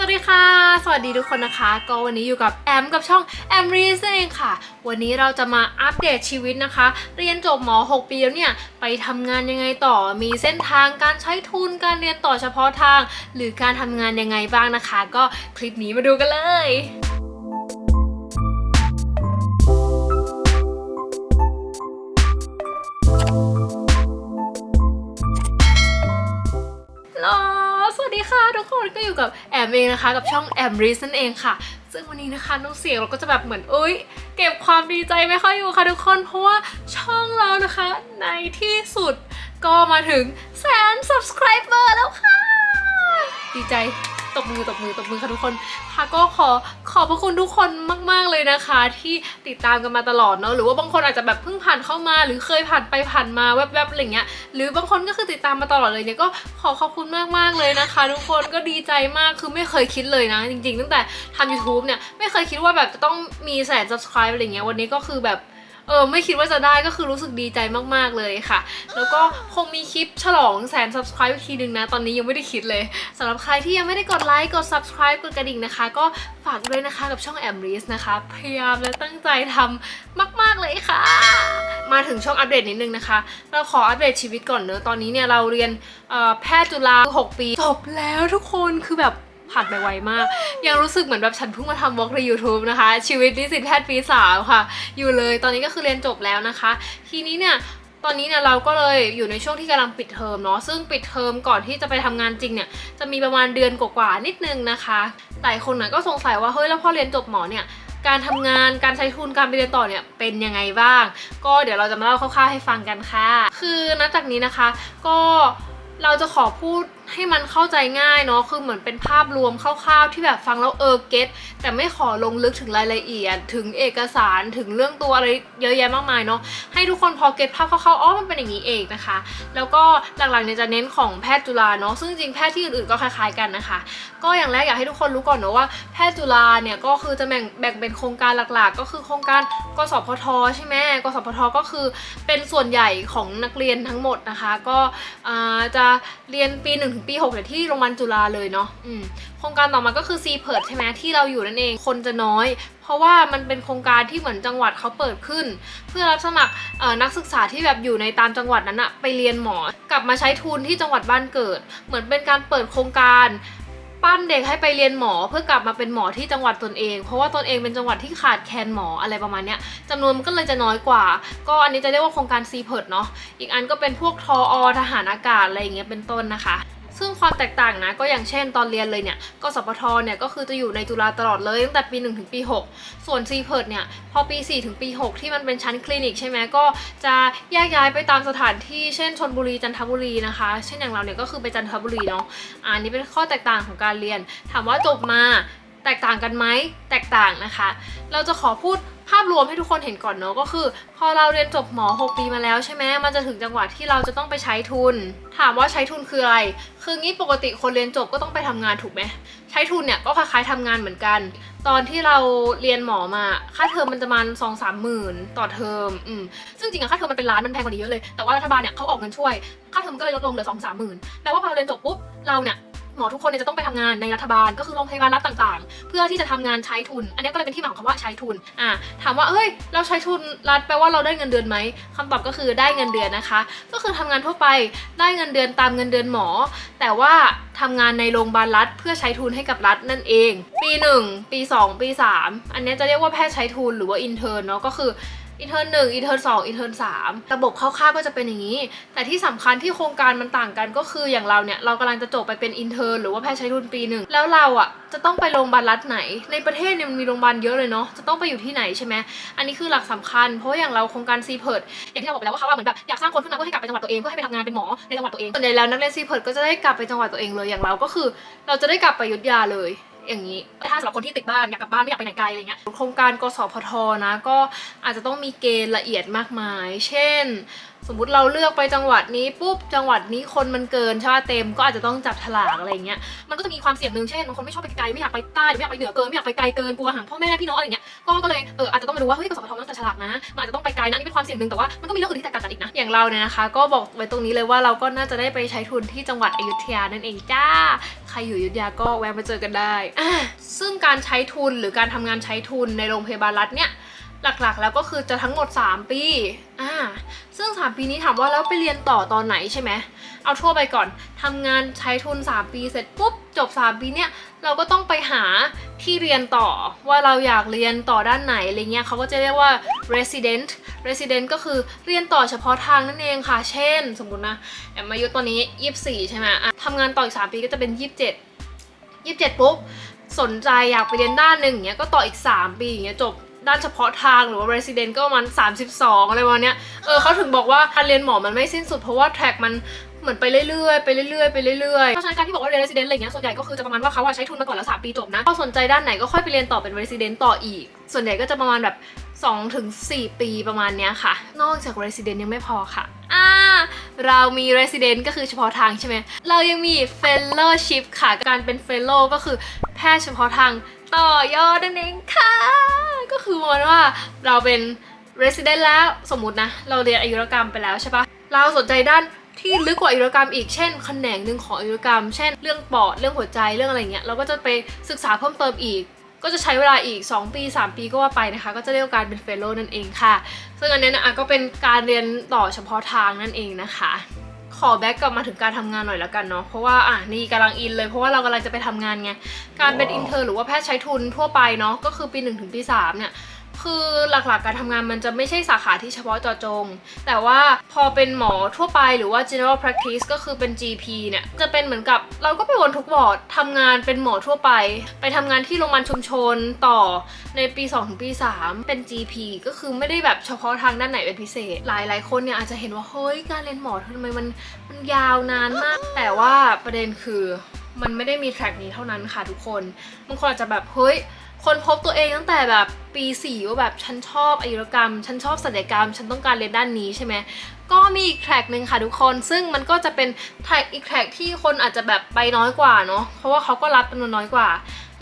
สวัสดีค่ะ สวัสดีทุกคนนะคะ ก็วันนี้อยู่กับแอมกับช่องแอมรีสเองค่ะ วันนี้เราจะมาอัปเดตชีวิตนะคะ เรียนจบหมอ 6 ปีแล้วเนี่ย ไปทำงานยังไงต่อ มีเส้นทางการใช้ทุนการเรียนต่อเฉพาะทาง หรือการทำงานยังไงบ้างนะคะ ก็คลิปนี้มาดูกันเลย ทุกคนก็อยู่กับแอมเองนะคะกับช่องแอมรีนั่นเองค่ะ ซึ่งวันนี้นะคะน้องเสียงเราก็จะแบบเหมือนเอ้ย เก็บความดีใจไม่ค่อยอยู่ค่ะทุกคน เพราะว่าช่องเรานะคะ ในที่สุดก็มาถึงแสน subscriber แล้วค่ะ ดีใจ ตบมือตบมือตบมือค่ะทุกคนค่ะก็ขอขอบพระคุณทุกคนมาก ๆเลยนะคะ ที่ติดตามกันมาตลอดเนาะหรือว่าบางคนอาจจะแบบเพิ่งผ่านเข้ามา หรือเคยผ่านไปผ่านมาแวบๆอะไรเงี้ยหรือบางคนก็คือติดตามมาตลอดเลยเนี่ยก็ขอขอบคุณมากๆเลยนะคะ ทุกคนก็ดีใจมากคือไม่เคยคิดเลยนะ จริง ๆ ตั้งแต่ทำ YouTube เนี่ยไม่เคยคิดว่าแบบจะต้องมีแสน subscribe อะไรเงี้ยวันนี้ก็คือแบบ เออไม่คิดว่าจะได้ก็คือรู้สึกดีใจมากๆเลยค่ะ แล้วก็คงมีคลิปฉลองแสน subscribe อีกทีนึงนะ ตอนนี้ยังไม่ได้คิดเลยสำหรับใครที่ยังไม่ได้กดไลค์กด subscribe กดกระดิ่งนะคะ ก็ฝากด้วยนะคะกับช่องแอมรีสนะคะ พยายามและตั้งใจทำมาก ๆเลยค่ะ มาถึงช่วงอัปเดตนิดนึงนะคะ เราขออัปเดตชีวิตก่อนเนอะตอนนี้เนี่ยเราเรียนแพทย์จุฬา6ปีจบแล้วทุกคนคือแบบ ผ่านไปไวมาก ยังรู้สึกเหมือนแบบฉันเพิ่งมาทำวอล์กใน YouTube นะคะ ชีวิตนิสิตแพทย์ปีสามค่ะ อยู่เลยตอนนี้ก็คือเรียนจบแล้วนะคะ ทีนี้เนี่ยตอนนี้เนี่ยเราก็เลยอยู่ในช่วงที่กำลังปิดเทอมเนาะซึ่งปิดเทอมก่อนที่จะไปทำงานจริงเนี่ยจะมีประมาณเดือนกว่าๆนิดนึงนะคะหลายคนน่ะก็สงสัยว่าเฮ้ยแล้วพอเรียนจบหมอเนี่ยการทำงานการใช้ทุนการไปเรียนต่อเนี่ยเป็นยังไงบ้าง ก็เดี๋ยวเราจะมาเล่าคร่าวๆให้ฟังกันค่ะ คือนับจากนี้นะคะ ก็เราจะขอพูด ให้มันเข้าใจง่ายเนาะคือเหมือนเป็นภาพรวมคร่าวๆ ที่แบบฟังแล้วเออเก็ตแต่ไม่ขอลงลึกถึงรายละเอียด ถึงเอกสารถึงเรื่องตัวอะไรเยอะแยะมากมายเนาะให้ทุกคนพอเก็ตภาพคร่าวๆอ๋อมันเป็นอย่างนี้เองนะคะ แล้วก็หลักๆเนี่ยจะเน้นของแพทย์จุฬาเนาะซึ่งจริงแพทย์ที่อื่นๆก็คล้ายๆกันนะคะ ก็อย่างแรกอยากให้ทุกคนรู้ก่อนเนอะว่าแพทย์จุฬาเนี่ยก็คือจะแบ่งแบ่งเป็นโครงการหลักๆ ก็คือโครงการกสพทใช่ไหมกสพทก็คือเป็นส่วนใหญ่ของนักเรียนทั้งหมดนะคะ ก็จะเรียนปี1ถึงปี6เนี่ยที่โรงพยาบาลจุฬาเลยเนาะอืมโครงการต่อมาก็คือ c p e r ใช่ไหมที่เราอยู่นั่นเองคนจะน้อย เพราะว่ามันเป็นโครงการที่เหมือนจังหวัดเขาเปิดขึ้น เพื่อรับสมัครเอ่อนักศึกษาที่แบบอยู่ในตามจังหวัดนั้นอะไปเรียนหมอกลับมาใช้ทุนที่จังหวัดบ้านเกิด เหมือนเป็นการเปิดโครงการปั้นเด็กให้ไปเรียนหมอเพื่อกลับมาเป็นหมอที่จังหวัดตนเอง เพราะว่าตนเองเป็นจังหวัดที่ขาดแคลนหมออะไรประมาณเนี้ยจำนวนมันก็เลยจะน้อยกว่า ก็อันนี้จะเรียกว่าโครงการซีเพิร์ดเนาะอีกอันก็เป็นพวกทออทหารอากาศอะไรอย่างเงี้ยเป็นต้นนะคะ ซึ่งความแตกต่างนะก็อย่างเช่นตอนเรียนเลยเนี่ยกสพทเนี่ยก็คือจะอยู่ในจุฬาตลอดเลยตั้งแต่ปี 1 ถึงปี 6 ส่วนซีเพิร์ดเนี่ยพอปี 4 ถึงปี 6 ที่มันเป็นชั้นคลินิกใช่ไหมก็จะแยกย้ายไปตามสถานที่เช่นชนบุรีจันทบุรีนะคะ เช่นอย่างเราเนี่ยก็คือไปจันทบุรีเนาะอะอันนี้เป็นข้อแตกต่างของการเรียน ถามว่าจบมา แตกต่างกันไหมแตกต่างนะคะ เราจะขอพูดภาพรวมให้ทุกคนเห็นก่อนเนาะก็คือ พอเราเรียนจบหมอ 6 ปีมาแล้วใช่ไหมมันจะถึงจังหวะที่เราจะต้องไปใช้ทุน ถามว่าใช้ทุนคืออะไร คืองี้ปกติคนเรียนจบก็ต้องไปทำงานถูกไหมใช้ทุนเนี่ยก็คล้ายๆทำงานเหมือนกัน ตอนที่เราเรียนหมอมาค่าเทอมมันจะมาสองสามหมื่นต่อเทอมอืมซึ่งจริงอะค่าเทอมมันเป็นล้านมันแพงกว่านี้เยอะเลยแต่ว่ารัฐบาลเนี่ยเขาออกเงินช่วยค่าเทอมก็เลยลดลงเหลือสองสามหมื่นแปลว่าพอเรียนจบปุ๊บเราเนี่ย หมอทุกคนเนี่ยจะต้องไปทำงานในรัฐบาล ก็คือโรงพยาบาลรัฐต่างๆ เพื่อที่จะทำงานใช้ทุน อันนี้ก็เลยเป็นที่มาของคำว่าใช้ทุนอะถามว่าเฮ้ย เราใช้ทุนรัฐแปลว่าเราได้เงินเดือนไหมคำตอบก็คือได้เงินเดือนนะคะ ก็คือทำงานทั่วไปได้เงินเดือนตามเงินเดือนหมอ แต่ว่าทำงานในโรงพยาบาลรัฐ เพื่อใช้ทุนให้กับรัฐนั่นเอง ปี 1 ปี 2 ปี 3 อันนี้จะเรียกว่าแพทย์ใช้ทุนหรือว่าอินเทอร์เนาะก็คือ อินเทอร์หนึ่งอินเทอร์สองอินเทอร์สามระบบคร่าวๆก็จะเป็นอย่างนี้ แต่ที่สำคัญที่โครงการมันต่างกันก็คืออย่างเราเนี่ย เรากำลังจะจบไปเป็นอินเทอร์หรือว่าแพทย์ใช้ทุนปีหนึ่งแล้วเราอะจะต้องไปโรงพยาบาลรัฐไหน ในประเทศเนี่ยมันมีโรงพยาบาลเยอะเลยเนาะจะต้องไปอยู่ที่ไหนใช่ไหมอันนี้คือหลักสำคัญ เพราะอย่างเราโครงการซีเพิร์ดอย่างที่เราบอกไปแล้วว่าเขาว่าเหมือนแบบอยากสร้างคนขึ้นมาเพื่อให้กลับไปจังหวัดตัวเองเพื่อให้ไปทำงานเป็นหมอในจังหวัดตัวเองส่วนใหญ่แล้วนักเรียนซีเพิร์ดก็จะได้กลับไปจังหวัดตัวเองเลยอย่างเราก็คือ เราจะได้กลับไปยุธยาเลย อย่างนี้ ถ้าสำหรับคนที่ติดบ้านอยากกลับบ้านไม่อยากไปไหนไกลอะไรเงี้ยโครงการกสพทนะก็อาจจะต้องมีเกณฑ์ละเอียดมากมาย เช่น สมมติเราเลือกไปจังหวัดนี้ปุ๊บจังหวัดนี้คนมันเกินใช่ป่ะเต็มก็อาจจะต้องจับฉลากอะไรเงี้ยมันก็จะมีความเสี่ยงหนึ่งเช่นบางคนไม่ชอบไปไกลไม่อยากไปใต้ไม่อยากไปเหนือเกินไม่อยากไปไกลเกินกลัวห่างพ่อแม่พี่น้องอะไรเงี้ยก็ก็เลยเอออาจจะต้องมาดูว่าเฮ้ยกสทต้องจับฉลากนะมันอาจจะต้องไปไกลนะนี่เป็นความเสี่ยงหนึ่งแต่ว่ามันก็มีเรื่องอื่นที่แตกต่างกันอีกนะอย่างเราเนี่ยนะคะก็บอกไว้ตรงนี้เลยว่าเราก็น่าจะได้ไปใช้ทุนที่จังหวัดอยุธยานั่นเองจ้า ใครอยู่อยุธยาก็แวะมาเจอกันได้ซึ่งการใช้ทุนหรือการทำงานใช้ทุนในโรงพยาบาลรัฐเนี่ย หลักๆ แล้วก็คือจะทั้งหมด 3 ปีอ่าซึ่ง 3 ปีนี้ถามว่าแล้วไปเรียนต่อตอนไหนใช่ไหมเอาทั่วไปก่อนทำงานใช้ทุน 3 ปีเสร็จปุ๊บจบ 3 ปีเนี่ยเราก็ต้องไปหาที่เรียนต่อว่าเราอยากเรียนต่อด้านไหนอะไรเงี้ยเขาก็จะเรียกว่า resident resident ก็คือเรียนต่อเฉพาะทางนั่นเองค่ะ เช่น สมมตินะแอมอายุตอนนี้ 24 ใช่ไหมอะทำงานต่ออีก 3 ปีก็จะเป็น 27 27ปุ๊บสนใจอยากไปเรียนด้านหนึ่งอย่างเงี้ยก็ต่ออีก 3 ปีอย่างเงี้ยจบ ด้านเฉพาะทางหรือว่า resident ก็ประมาณ32 อะไรประมาณเนี้ย เออเขาถึงบอกว่าการเรียนหมอมันไม่สิ้นสุดเพราะว่าแทร็กมันเหมือนไปเรื่อยๆ ไปเรื่อยๆ ไปเรื่อยๆ เพราะฉะนั้นการที่บอกว่าเรียน resident อะไรเงี้ย ส่วนใหญ่ก็คือจะประมาณว่าเขาอะใช้ทุนมาก่อนแล้ว 3 ปีจบนะ พอสนใจด้านไหนก็ค่อยไปเรียนต่อเป็น resident ต่ออีก ส่วนใหญ่ก็จะประมาณแบบ2ถึง4ปีประมาณเนี้ยค่ะ นอกจาก resident ยังไม่พอค่ะอ่าเรามี resident ก็คือเฉพาะทางใช่ไหม เรายังมี fellowship ค่ะ การเป็น fellow ก็คือแพทย์เฉพาะทาง ต่อยอดนั่นเองค่ะ ก็คือมาณว่าเราเป็น resident แล้วสมมตินะ เราเรียนอายุรกรรมไปแล้วใช่ปะเราสนใจด้านที่ลึกกว่าอายุรกรรมอีกเช่นแขนงหนึ่งของอายุรกรรม เช่น เรื่องปอดเรื่องหัวใจเรื่องอะไรเงี้ยเราก็จะไปศึกษาเพิ่มเติมอีก ก็จะใช้เวลาอีก 2 ปี 3 ปีก็ว่าไปนะคะ ก็จะเรียกว่าการเป็น fellow นั่นเองค่ะ ซึ่งอันนี้นะก็เป็นการเรียนต่อเฉพาะทางนั่นเองนะคะ ขอแบ็กกลับมาถึงการทำงานหน่อยแล้วกันเนาะเพราะว่าอะนี่กำลังอินเลยเพราะว่าเรากำลังจะไปทำงานไงการเป็นอินเทอร์หรือว่าแพทย์ใช้ทุนทั่วไปเนาะก็คือปี1ถึงปี3เนี่ย คือหลักๆการทำงานมันจะไม่ใช่สาขาที่เฉพาะเจาะจง แต่ว่าพอเป็นหมอทั่วไปหรือว่า general practice ก็คือเป็น GP เนี่ย จะเป็นเหมือนกับเราก็ไปวนทุกวอร์ดทำงานเป็นหมอทั่วไป ไปทำงานที่โรงพยาบาลชุมชนต่อในปี 2 ถึงปี 3 เป็น GP ก็คือไม่ได้แบบเฉพาะทางด้านไหนเป็นพิเศษ หลายๆ คนเนี่ยอาจจะเห็นว่า เฮ้ย การเรียนหมอทำไมมันมันยาวนานมาก แต่ว่าประเด็นคือมันไม่ได้มีแทร็กนี้เท่านั้นค่ะทุกคนบางคนอาจจะแบบเฮ้ย คนพบตัวเองตั้งแต่แบบปีสี่ว่าแบบฉันชอบอายุรกรรม ฉันชอบศัลยกรรม ฉันต้องการเรียนด้านนี้ใช่ไหมก็มีอีกแทร็กหนึ่งค่ะทุกคน ซึ่งมันก็จะเป็นแทร็กอีกแทร็กที่คนอาจจะแบบไปน้อยกว่าเนาะเพราะว่าเขาก็รับจำนวนน้อยกว่า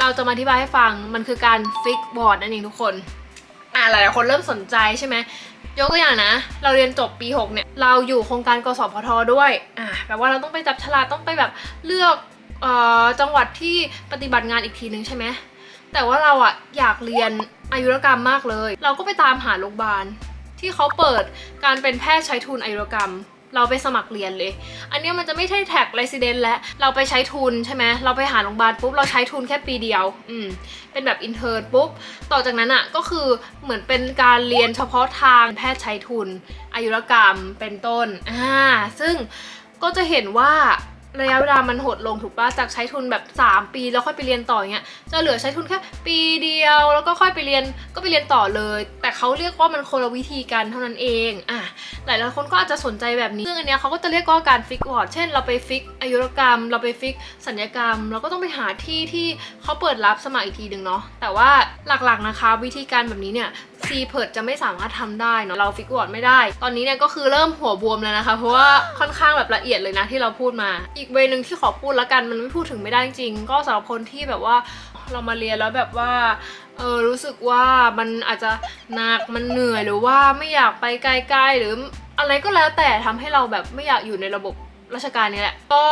เราจะมาอธิบายให้ฟังมันคือการฟิกบอร์ดนั่นเองทุกคนอ่าหลายๆคนเริ่มสนใจใช่ไหมยกตัวอย่างนะ เราเรียนจบปี 6 เนี่ย เราอยู่โครงการกสพทด้วยอ่าแปลว่าเราต้องไปจับฉลากต้องไปแบบเลือกเอ่อจังหวัดที่ปฏิบัติงานอีกทีนึงใช่ไหม แต่ว่าเราอะอยากเรียนอายุรกรรมมากเลย เราก็ไปตามหาโรงพยาบาล ที่เขาเปิดการเป็นแพทย์ใช้ทุนอายุรกรรม เราไปสมัครเรียนเลย อันนี้มันจะไม่ใช่แท็ก resident และเราไปใช้ทุนใช่ไหมเราไปหาโรงพยาบาลปุ๊บเราใช้ทุนแค่ปีเดียว อืมเป็นแบบอินเทอร์ปุ๊บต่อจากนั้นอะก็คือเหมือนเป็นการเรียนเฉพาะทางแพทย์ใช้ทุนอายุรกรรมเป็นต้นอ่าซึ่งก็จะเห็นว่า ระยะเวลามันหดลงถูกปะจากใช้ทุนแบบ 3 ปีแล้วค่อยไปเรียนต่ออย่างเงี้ยจะเหลือใช้ทุนแค่ปีเดียว แล้วก็ค่อยไปเรียนก็ไปเรียนต่อเลย แต่เขาเรียกว่ามันคนละวิธีกันเท่านั้นเองอะหลายๆคนก็อาจจะสนใจแบบนี้ซึ่งอันเนี้ยเขาก็จะเรียกว่าการฟิกวอร์ดเช่น เราไปฟิกอายุรกรรม เราไปฟิกสัญญกรรม เราก็ต้องไปหาที่ที่เขาเปิดรับสมัครอีกทีหนึ่งเนาะแต่ว่าหลักๆนะคะ วิธีการแบบนี้เนี่ย ซีเพิร์ดจะไม่สามารถทำได้เนาะเราฟิกวอร์ดไม่ได้ ตอนนี้เนี่ยก็คือเริ่มหัวบวมแล้วนะคะ เพราะว่าค่อนข้างแบบละเอียดเลยนะที่เราพูดมา อีกเวย์หนึ่งที่ขอพูดล้วกันมันไม่พูดถึงไม่ได้จริง ก็สำหรับคนที่แบบว่าเรามาเรียนแล้วแบบว่าเออรู้สึกว่ามันอาจจะหนักมันเหนื่อยหรือว่าไม่อยากไปไกลๆหรืออะไรก็แล้วแต่ทำให้เราแบบไม่อยากอยู่ในระบบราชการนี้แหละ ก็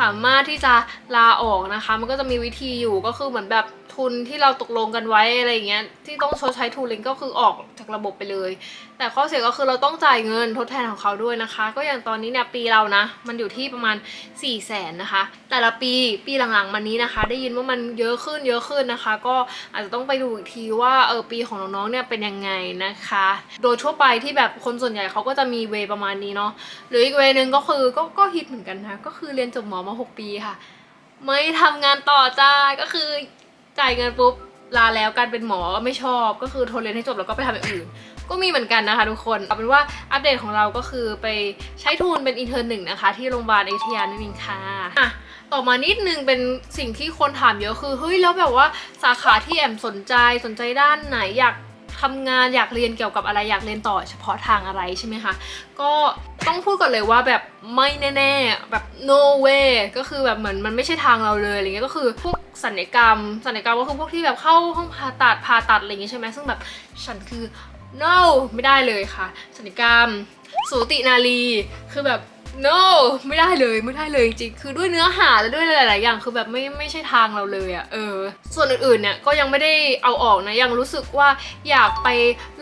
สามารถที่จะลาออกนะคะ มันก็จะมีวิธีอยู่ก็คือเหมือนแบบทุนที่เราตกลงกันไว้อะไรอย่างเงี้ยที่ต้องชดใช้ทุนเลยก็คือออกจากระบบไปเลย แต่ข้อเสียก็คือเราต้องจ่ายเงินทดแทนของเขาด้วยนะคะ ก็อย่างตอนนี้เนี่ยปีเรานะ มันอยู่ที่ประมาณ4 0 0แสนนะคะ แต่ละปีปีหลังๆมานี้นะคะ ได้ยินว่ามันเยอะขึ้นเยอะขึ้นนะคะ ก็อาจจะต้องไปดูอีกทีว่าเออปีของน้องๆเนี่ยเป็นยังไงนะคะ โดยทั่วไปที่แบบคนส่วนใหญ่เขาก็จะมีเวประมาณนี้เนาะหรืออีกเวนึงก็คือก็ก็ฮิตเหมือนกันนะก็คือเรียนจบหมอมา 6 ปีค่ะ ไม่ทำงานต่อจ้าก็คือจ่ายเงินปุ๊บลาแล้วการเป็นหมอไม่ชอบก็คือทนเรียนให้จบแล้วก็ไปทำอย่างอื่น ก็มีเหมือนกันนะคะทุกคนเอาเป็นว่าอัปเดตของเราก็คือไปใช้ทุนเป็นอินเทอร์หนึ่งนะคะ ที่โรงพยาบาลอยุธยานั่นเองค่ะอะต่อมานิดนึงเป็นสิ่งที่คนถามเยอะคือเฮ้ยแล้วแบบว่าสาขาที่แอมสนใจสนใจด้านไหนอยาก ทำงานอยากเรียนเกี่ยวกับอะไรอยากเรียนต่อเฉพาะทางอะไรใช่ไหมคะก็ต้องพูดก่อนเลยว่าแบบไม่แน่ๆแบบ no way ก็คือแบบเหมือนมันไม่ใช่ทางเราเลยอะไรเงี้ยก็คือพวกสัญญกรรมสัญญกรรมก็คือพวกที่แบบเข้าห้องผ่าตัดผ่าตัดอะไรอย่างงี้ใช่ไหมซึ่งแบบฉันคือ no ไม่ได้เลยค่ะสัญญกรรมสูตินารีคือแบบ no ไม่ได้เลยไม่ได้เลยจริงๆคือด้วยเนื้อหาและด้วยหลาย ๆ อย่างคือแบบไม่ไม่ใช่ทางเราเลยอะ่ะเออ ส่วนอื่น ๆ เนี่ยก็ยังไม่ได้เอาออกนะยังรู้สึกว่าอยากไป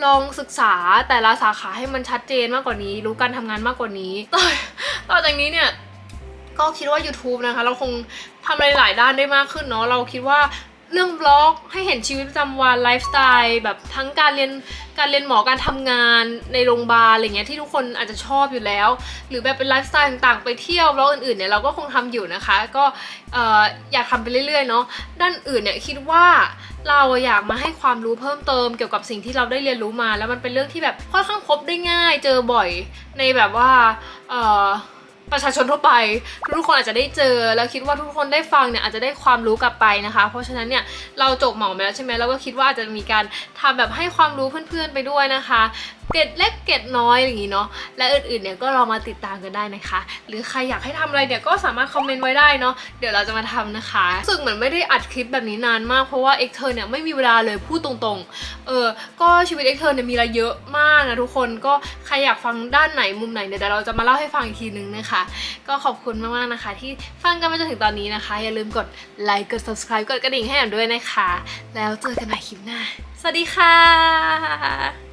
ลองศึกษาแต่ละสาขาให้มันชัดเจนมากกว่านี้ รู้การทำงานมากกว่านี้ต่อต่อจากนี้เนี่ยก็คิดว่า YouTube นะคะ เราคงทำอะไรหลายด้านได้มากขึ้นเนาะเราคิดว่า เรื่องบล็อกให้เห็นชีวิตประจำวันไลฟ์สไตล์แบบทั้งการเรียนการเรียนหมอการทำงานในโรงพยาบาลอะไรเงี้ยที่ทุกคนอาจจะชอบอยู่แล้ว หรือแบบเป็นไลฟ์สไตล์ต่างๆ ไปเที่ยวบล็อกอื่นๆเนี่ยเราก็คงทำอยู่นะคะ ก็เอ่ออยากทำไปเรื่อยๆเนาะด้านอื่นเนี่ยคิดว่าเราอยากมาให้ความรู้เพิ่มเติมเกี่ยวกับสิ่งที่เราได้เรียนรู้มา แล้วมันเป็นเรื่องที่แบบค่อนข้างพบได้ง่าย เจอบ่อยในแบบว่าเอ่อ ประชาชนทั่วไป ทุกคนอาจจะได้เจอ แล้วคิดว่าทุกคนได้ฟังเนี่ยอาจจะได้ความรู้กลับไปนะคะ เพราะฉะนั้นเนี่ยเราจบหมอมาแล้วใช่ไหมเราก็คิดว่าอาจจะมีการทำแบบให้ความรู้เพื่อนๆไปด้วยนะคะเกดเล็กเกดน้อยอย่างนี้เนาะและอื่นๆเนี่ยก็ลองมาติดตามกันได้นะคะ หรือใครอยากให้ทำอะไรเนี่ยก็สามารถคอมเมนต์ไว้ได้เนาะเดี๋ยวเราจะมาทำนะคะรู้สึกเหมือนไม่ได้อัดคลิปแบบนี้นานมากเพราะว่าเอ็กเทอร์เนี่ยไม่มีเวลาเลยพูดตรงๆเออก็ชีวิตเอ็กเทอร์เนี่ยมีอะไรเยอะมากนะทุกคนก็ใครอยากฟังด้านไหนมุมไหนเนี่ยเดี๋ยวเราจะมาเล่าให้ฟังอีกทีนึงนะคะก็ขอบคุณมากๆนะคะ ที่ฟังกันมาจนถึงตอนนี้นะคะ อย่าลืมกดไลค์กด subscribe กดกระดิ่งให้แอมด้วยนะคะ แล้วเจอกันใหม่คลิปหน้า สวัสดีค่ะ